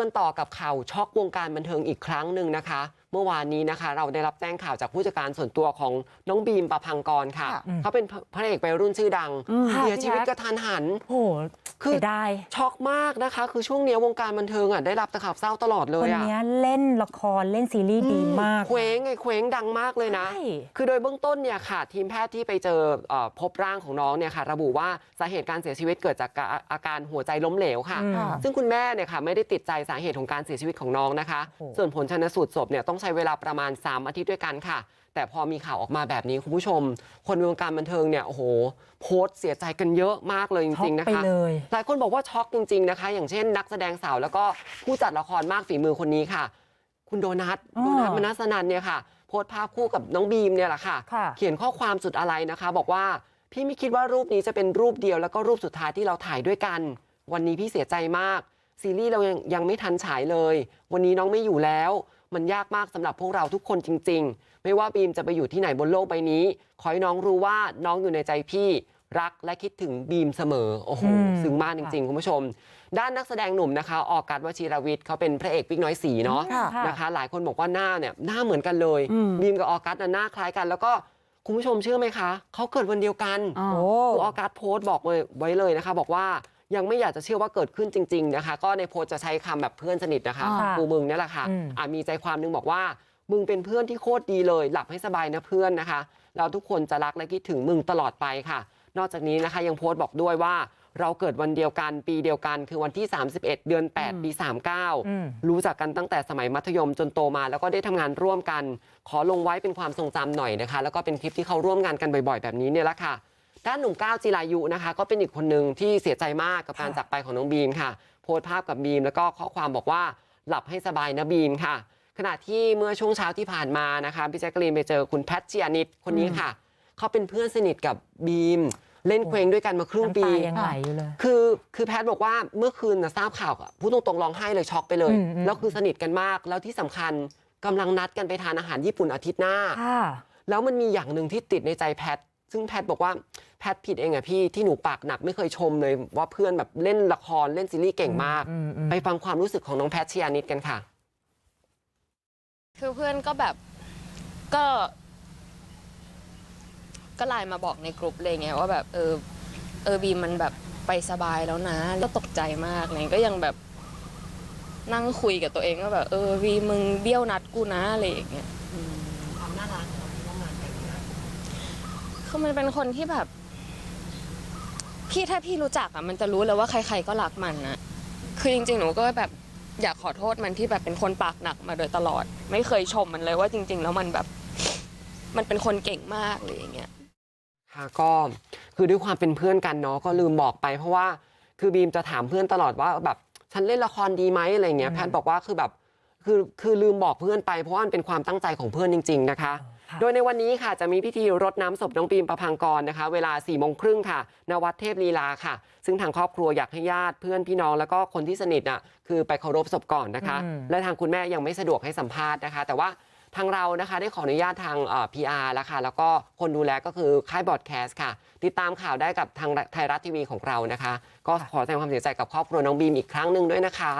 กันต่อกับข่าวช็อกวงการบันเทิงอีกครั้งหนึ่งนะคะ เมื่อวานนี้นะคะ เราได้รับแจ้งข่าวจากผู้จัดการส่วนตัวของน้องบีมประพังกรค่ะค่ะเขาเป็นพระเอกไปรุ่นชื่อดังอืมเสียค่ะชีวิตพี่แจ๊คกระทันหันโอ้โหคือเสียดายช็อกมากนะคะ คือช่วงเนี้ยวงการบันเทิงอะได้รับแต่ข่าวเศร้าตลอดเลคนยอะเนี้ยเล่นละครเล่นซีรีส์ดีมากเคว้งไงเคว้งดังมากเลยนะใช่คือโดยเบื้องต้นเนี่ยค่ะ ทีมแพทย์ที่ไปเจอเอ่อพบร่างของน้องเนี่ยค่ะ ระบุว่าสาเหตุการเสียชีวิตเกิดจากอาการหัวใจล้มเหลวค่ะอืมค่ะซึ่งคุณแม่เนี่ยค่ะไม่ได้ติดใจสาเหตุของการเสียชีวิตของน้องนะคะโอ้โหส่วนผลชันสูตรศพเนี่ยต้องใช้เวลาประมาณ 3 อาทิตย์ด้วยกันค่ะ แต่พอมีข่าวออกมาแบบนี้คุณผู้ชม คนในวงการบันเทิงเนี่ยโอ้โหโพสต์เสียใจกันเยอะมากเลยจช็อกริงๆนะไปคะเลยหลายคนบอกว่าช็อกจริงๆนะคะ อย่างเช่นนักแสดงสาวแล้วก็ผู้จัดละครมากฝีมือคนนี้ค่ะ คุณโดนัทอ๋อโดนัทมนัสนันเนี่ยค่ะโพสต์ภาพคู่กับน้องบีมเนี่ยแหละค่ะค่ะ เขียนข้อความสุดอะไรนะคะ บอกว่าพี่ไม่คิดว่ารูปนี้จะเป็นรูปเดียวแล้วก็รูปสุดท้ายที่เราถ่ายด้วยกัน วันนี้พี่เสียใจมากซีรีส์เรายังยังไม่ทันฉายเลย วันนี้น้องไม่อยู่แล้ว มันยากมากสำหรับพวกเราทุกคนจริงๆไม่ว่าบีมจะไปอยู่ที่ไหนบนโลกใบนี้ขอให้น้องรู้ว่าน้องอยู่ในใจพี่รักและคิดถึงบีมเสมอโอ้โหอืมซึ้งมากจริงๆคุณผู้ชมด้านนักแสดงหนุ่มนะคะออกกัดวชิรวิทย์เขาเป็นพระเอกวิกน้อยสีเนาะค่ะนะคะหลายคนบอกว่าหน้าเนี่ยหน้าเหมือนกันเลยอืมบีมกับออกัสน่ะหน้าคล้ายกัน แล้วก็คุณผู้ชมเชื่อไหมคะเขาเกิดวันเดียวกันอ๋อโอ้คือออกัสโพสต์บอกเลยไว้เลยนะคะบอกว่า ยังไม่อยากจะเชื่อว่าเกิดขึ้นจริงๆนะคะ ก็ในโพสต์จะใช้คำแบบเพื่อนสนิทนะคะอ่ากูมึงเนี่ยแหละค่ะอืมอะมีใจความนึงบอกว่ามึงเป็นเพื่อนที่โคตรดีเลย หลับให้สบายนะเพื่อนนะคะ เราทุกคนจะรักและคิดถึงมึงตลอดไปค่ะ นอกจากนี้นะคะยังโพสต์บอกด้วยว่าเราเกิดวันเดียวกันปีเดียวกันคือวันที่ 31 เดือน 8 ปีอืม39 รู้จักกันตั้งแต่สมัยมัธยมจนโตมา แล้วก็ได้ทำงานร่วมกัน ขอลงไว้เป็นความทรงจำหน่อยนะคะ แล้วก็เป็นคลิปที่เขาร่วมงานกันบ่อยๆ แบบนี้เนี่ยแหละค่ะด้าน หนุ่มก้าวจิรายุนะคะก็เป็นอีกคนหนึ่งที่เสียใจมากกับการค่ะจากไปของน้องบีมค่ะโพสต์ภาพกับบีมแล้วก็ข้อความบอกว่าหลับให้สบายนะบีมค่ะ ขณะที่เมื่อช่วงเช้าที่ผ่านมานะคะพี่แจ๊กกะลีนไปเจอคุณแพทชิอานิดคนนี้ค่ะเขาเป็นเพื่อนสนิทกับบีมเล่นเคว้งด้วยกันมาครึ่งน้ำปีตายังไหลอยู่เลยคือคือแพทย์บอกว่าเมื่อคืนนะทราบข่าวอะพูดตรงๆร้องไห้เลยช็อกไปเลยอืมอืมแล้วคือสนิทกันมาก แล้วที่สำคัญกำลังนัดกันไปทานอาหารญี่ปุ่นอาทิตย์หน้าค่ะแล้วมันมีอย่างหนึ่งที่ติดในใจแพทย์ ซึ่งแพทย์บอกว่าแพทย์ผิดเองอะพี่ที่หนูปากหนักไม่เคยชมเลยว่าเพื่อนแบบเล่นละครเล่นซีรีส์เก่งมากอืมอืมไปฟังความรู้สึกของน้องแพทย์ชยานิดกันค่ะ คือเพื่อนก็แบบก็ ก็ไลน์มาบอกในกลุ่มเลยไงว่าแบบเออเออบีมมันแบบไปสบายแล้วนะก็ตกใจมากเลยก็ยังแบบนั่งคุยกับตัวเองว่าแบบ เออบีมมึงเบี้ยวนัดกูนะอะไรอย่างเงี้ยความน่ารักของที่ร่วมงานกันนะ คือมันเป็นคนที่แบบ พี่ถ้าพี่รู้จักอะ มันจะรู้เลยว่าใคร ๆก็รักมันนะคือจริงๆหนูก็แบบอยากขอโทษมันที่แบบเป็นคนปากหนักมาโดยตลอด ไม่เคยชมมันเลยว่าจริง ๆ แล้วมันแบบ มันเป็นคนเก่งมากเลยอย่างเงี้ยค่ะก็คือด้วยความเป็นเพื่อนกันเนาะก็ลืมบอกไป เพราะว่าคือบีมจะถามเพื่อนตลอดว่าแบบฉันเล่นละครดีไหมอะไรเงี้ยแพทบอกว่าคือแบบคือคือลืมบอกเพื่อนไปเพราะว่ามันเป็นความตั้งใจของเพื่อนจริง ๆ นะคะ โดยในวันนี้ค่ะจะมีพิธีรดน้ำศพน้องบีมประพังกรนะคะ เวลา4ี่โมงครึ่งค่ะณวัดเทพลีลาค่ะ ซึ่งทางครอบครัวอยากให้ญาติเพื่อนพี่น้องแล้วก็คนที่สนิทอะคือไปเคารพศพก่อนนะคะอืมและทางคุณแม่ยังไม่สะดวกให้สัมภาษณ์นะคะ แต่ว่าทางเรานะคะได้ขออนุญาตทางเอ่อ PR แล้วค่ะแล้วก็คนดูแลก็คือค่ายบอดแคสต์ค่ะ ติดตามข่าวได้กับทางไทยรัฐทีวีของเรานะคะ ก็ขอแสดงความเสียใจกับครอบครัวน้องบีมอีกครั้งหนึ่งด้วยนะคะ